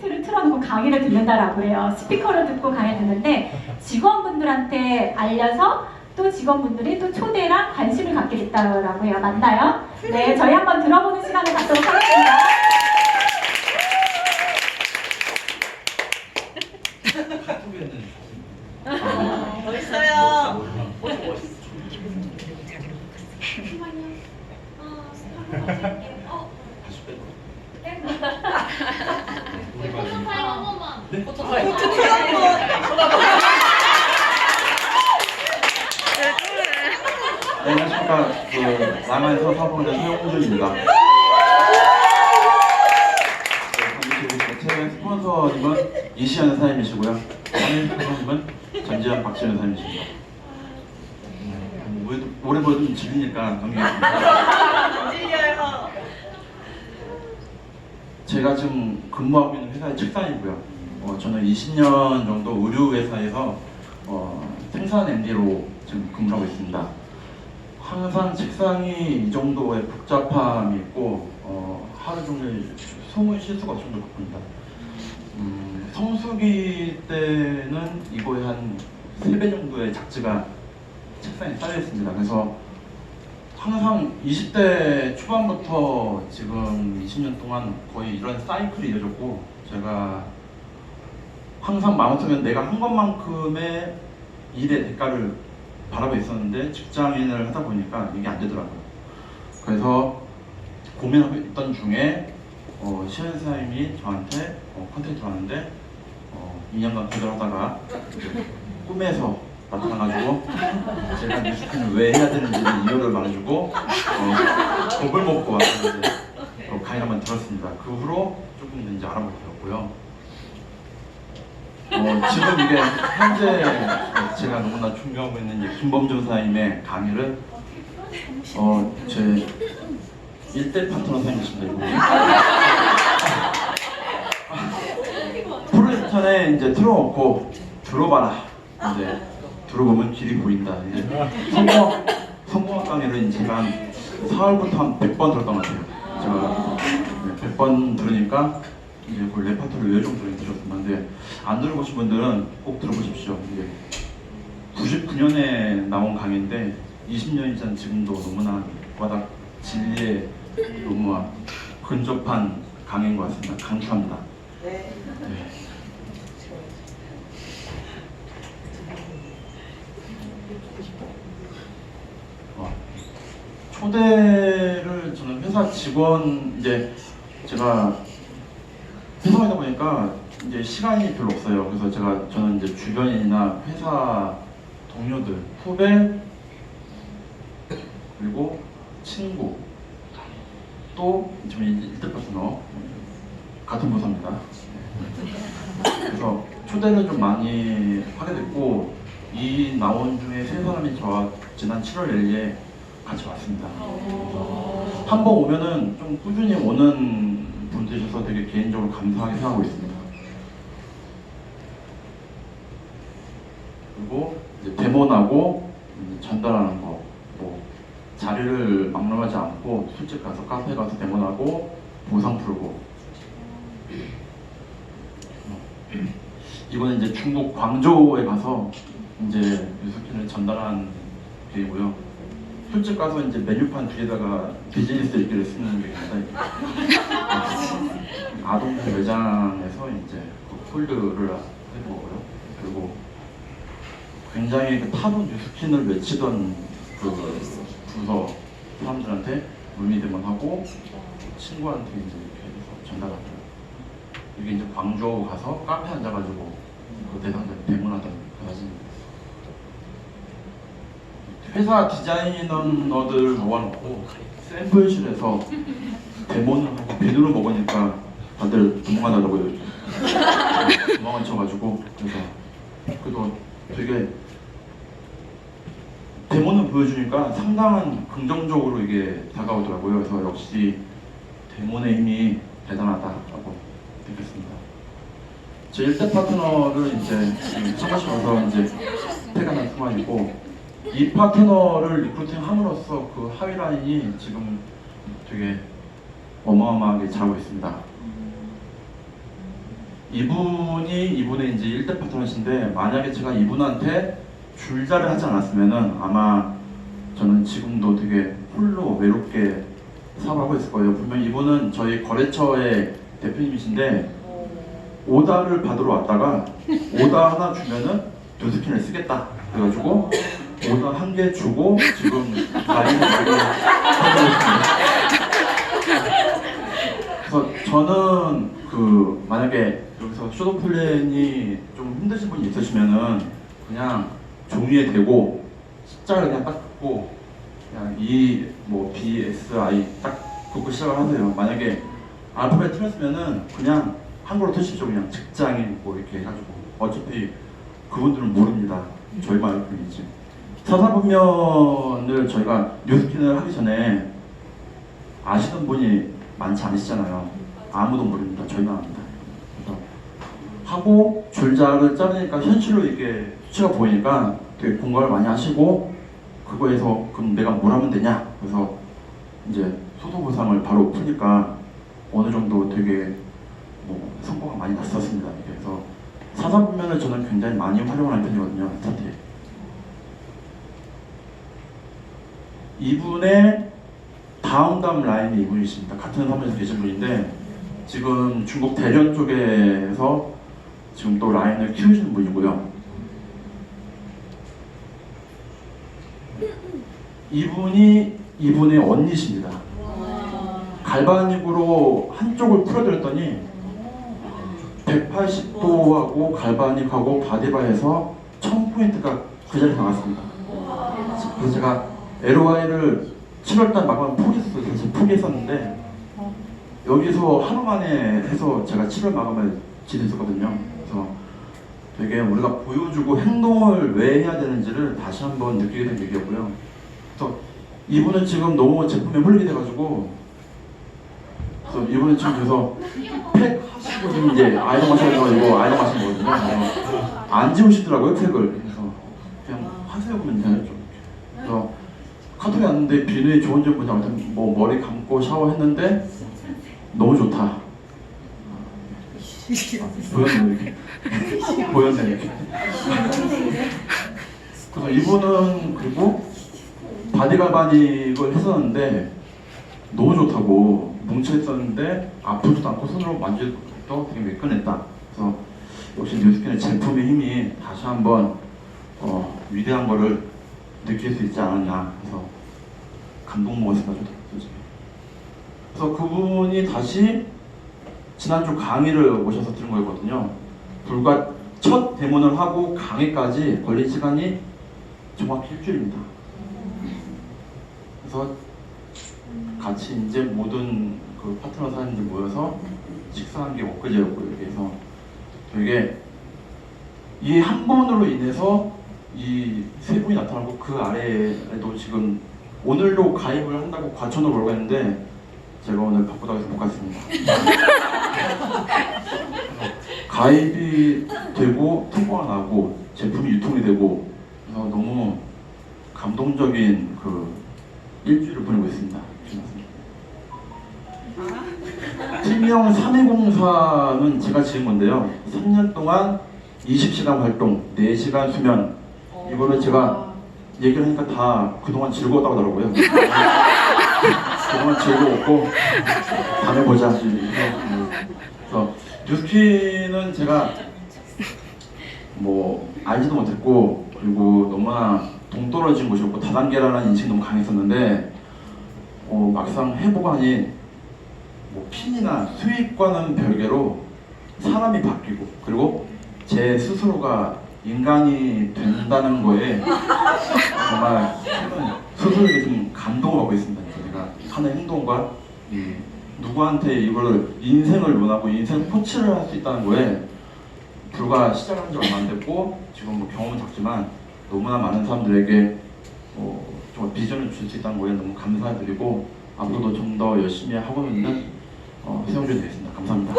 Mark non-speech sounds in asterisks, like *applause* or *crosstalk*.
콘센트를 틀어놓고 강의를 듣는다라고 해요. 스피커를 듣고 강의 듣는데 직원분들한테 알려서 또 직원분들이 또 초대랑 관심을 갖게 됐다고 해요. 맞나요? 네, 저희 한번 들어보는 시간을 갖도록 하겠습니다. 카톡에는 멋있어요. 다시 빼고 포토타임 한 번만. 네? 포토타임 한번. 네, 안녕하십니까. 그, 남한에서 사부는 서영준입니다. 최근 *laughs* 스폰서님은 이시연 사장님이시고요. 한일 스폰서님은 전지현 박지현 사장님이십니다. 음, 올해- 올해 뭐좀 질리니까 넘기겠습니다. 질려요. 제가 지금 근무하고 있는 회사의 책상이고요. 어, 저는 20년 정도 의류 회사에서 어, 생산 MD로 지금 근무를 하고 있습니다. 항상 책상이 이 정도의 복잡함이 있고 어, 하루 종일 숨을 쉴 수가 없을 정도로 바쁩니다. 음, 성수기 때는 이거에 한 3배 정도의 작지가 책상에 쌓여 있습니다. 그래서 항상 20대 초반부터 지금 20년 동안 거의 이런 사이클이 이어졌고 제가 항상 마음속에 내가 한 것만큼의 일의 대가를 바라고 있었는데 직장인을 하다 보니까 이게 안 되더라고요. 그래서 고민하고 있던 중에 어, 시현 사장님이 저한테 어, 컨텐츠 왔는데 어, 2년간 기도하다가 꿈에서 나타나가지고 제가 뉴스킨을 왜 해야 되는지 이유를 말해주고 어, 겁을 먹고 이제 어, 강의 한번 들었습니다. 그 후로 조금 이제 알아보게 되었고요. 어, 지금 이게 현재 제가 너무나 존경하고 있는 이제 김범준 사장님의 강의를 어, 제 1대 파트너 사장님이십니다. 이거. 프로젝션에 이제 틀어놓고 들어봐라. 이제 들어보면 길이 보인다. 이제 성공 성공학 강의를 제가 한 4월부터 한 100번 들었던 것 같아요. 제가 네, 100번 들으니까 이제 그 레파토리 왜 정도 들었습니다. 근데 안 들어보신 분들은 꼭 들어보십시오. 이게 99년에 나온 강의인데 20년이 전 지금도 너무나 와닿 진리에 너무 근접한 강의인 것 같습니다. 강추합니다. 네. 네. 어, 초대를 저는 회사 직원 이제 제가 회사이다 보니까 이제 시간이 별로 없어요. 그래서 제가 저는 이제 주변인이나 회사 동료들, 후배 그리고 친구 또 지금 일대 파트너 같은 부서입니다. 그래서 초대를 좀 많이 하게 됐고 이 나온 중에 세 사람이 저와 지난 7월 1일에 같이 왔습니다. 한 번 오면은 좀 꾸준히 오는 분들이셔서 되게 개인적으로 감사하게 생각하고 있습니다. 그리고 이제 데모나고 전달하는 거, 뭐 자리를 막론하지 않고 술집 가서 카페 가서 데모나고 보상 풀고 이거는 이제 중국 광저우에 가서 이제 유스킨을 전달한 계획이고요. 술집 가서 이제 메뉴판 뒤에다가 비즈니스 읽기를 쓰는 게 있는데 아동 매장에서 이제 그 홀드를 해보고요. 그리고 굉장히 그 타도 뉴스킨을 외치던 그 부서 사람들한테 물미대문하고 친구한테 이제 이렇게 해서 전달하고요. 이게 이제 광저우 가서 카페 앉아가지고 그 대상자 대문하던 그 사진입니다. 회사 디자이너들 모아놓고 샘플실에서 데모를 하고 비누를 먹으니까 다들 도망가더라고요. 도망을 쳐가지고 그래서 그래도 되게 데모는 보여주니까 상당한 긍정적으로 이게 다가오더라고요. 그래서 역시 데모의 힘이 대단하다라고 느꼈습니다. 제 1대 파트너를 이제 참가시면서 이제 퇴근한 순간이고 이 파트너를 리크루팅 함으로써 그 하위 라인이 지금 되게 어마어마하게 자라고 있습니다. 이분이 이분의 이제 1대 파트너신데 만약에 제가 이분한테 줄자를 하지 않았으면은 아마 저는 지금도 되게 홀로 외롭게 살아가고 있을 거예요. 분명 이분은 저희 거래처의 대표님이신데 오다를 받으러 왔다가 오다 하나 주면은 뉴스킨을 쓰겠다. 그래가지고 오다 한 개 주고 지금 라인을 되게 하고 있습니다. 그래서 저는 그 만약에 여기서 쇼도 플랜이 좀 힘드신 분이 있으시면은 그냥 종이에 대고 숫자를 그냥 딱 긋고 그냥 E 뭐 B S I 딱 긋고 시작을 하세요. 만약에 알파벳 틀렸으면은 그냥 한글로 트십시오. 그냥 직장인 뭐 이렇게 해가지고 어차피 그분들은 모릅니다. 저희만 알 뿐이지. 사사분면을 저희가 뉴스킨을 하기 전에 아시는 분이 많지 않으시잖아요. 아무도 모릅니다. 저희만 압니다. 하고 줄자를 자르니까 현실로 이게 수치가 보이니까 되게 공감을 많이 하시고 그거에서 그럼 내가 뭘 하면 되냐? 그래서 이제 소도보상을 바로 푸니까 어느 정도 되게 뭐 성과가 많이 났었습니다. 그래서 사사분면을 저는 굉장히 많이 활용하는 편이거든요. 스타트에. 이분의 다음 다음 라인이 이분이십니다. 같은 사무실에 계신 분인데 지금 중국 대련 쪽에서 지금 또 라인을 키우시는 분이고요. 이분이 이분의 언니십니다. 갈바닉으로 한쪽을 풀어드렸더니 180도하고 갈바닉하고 바디바에서 1000포인트가 그 자리에 나갔습니다. 그래서 제가 LOI를 7월달 마감을 포기했어요. 사실 포기했었는데 여기서 하루 만에 해서 제가 7월 마감을 지냈었거든요. 그래서 되게 우리가 보여주고 행동을 왜 해야 되는지를 다시 한번 느끼게 된 얘기였고요. 그래서 이분은 지금 너무 제품에 홀리게 돼가지고 그래서 이분은 지금 그래서 팩 하시고 지금 이제 아이롱 하셔가지고 아이롱 하신 거거든요. 그래서 안 지우시더라고요 팩을. 그래서 그냥 하세요 그러면 되는 좀. 그래서 카톡이 왔는데 비누의 좋은 점 뭐냐 아무튼 뭐 머리 감고 샤워했는데 너무 좋다. 아, 보였네 보였네. 그래서 이분은 그리고 바디갈바닉을 했었는데 너무 좋다고 뭉쳐있었는데 아프지도 않고 손으로 만지도 되게 매끈했다. 그래서 역시 뉴스킨의 제품의 힘이 다시 한번 어, 위대한 거를 느낄 수 있지 않았냐. 그래서 감동 먹었습니다. 그래서 그분이 다시 지난주 강의를 오셔서 들은 거였거든요. 불과 첫 대문을 하고 강의까지 걸린 시간이 정확히 일주일입니다. 그래서 같이 이제 모든 그 파트너 사장님들 모여서 식사한 게 엊그제였고 이렇게 해서 되게 이 한 번으로 인해서 이 세 분이 나타나고 그 아래에도 지금 오늘도 가입을 한다고 과천으로 오라고 했는데 제가 오늘 바쁘다고 해서 못 갔습니다. *laughs* 가입이 되고 통과가 나고 제품이 유통이 되고 그래서 너무 감동적인 그 일주일을 보내고 있습니다. 팀명 3204는 제가 지은 건데요. 3년 동안 20시간 활동, 4시간 수면 이거를 제가 얘기를 하니까 다 그동안 즐거웠다고 하더라고요. *laughs* 그동안 즐거웠고 다음에 보자. 그래서 뉴스키는 제가 뭐 알지도 못했고 그리고 너무나 동떨어진 곳이었고 다단계라는 인식이 너무 강했었는데 어, 막상 해보가니 뭐 핀이나 수익과는 별개로 사람이 바뀌고 그리고 제 스스로가 인간이 된다는 거에 정말 스스로에게 좀 감동을 받고 있습니다. 하는 행동과 이 누구한테 이걸 인생을 논하고 인생 코치를 할 수 있다는 거에 불과 시작한 지 얼마 안 됐고 지금 뭐 경험은 적지만 너무나 많은 사람들에게 어, 정말 비전을 줄 수 있다는 거에 너무 감사드리고 앞으로도 좀 더 열심히 하고 있는 어, 세영준 되겠습니다. 감사합니다.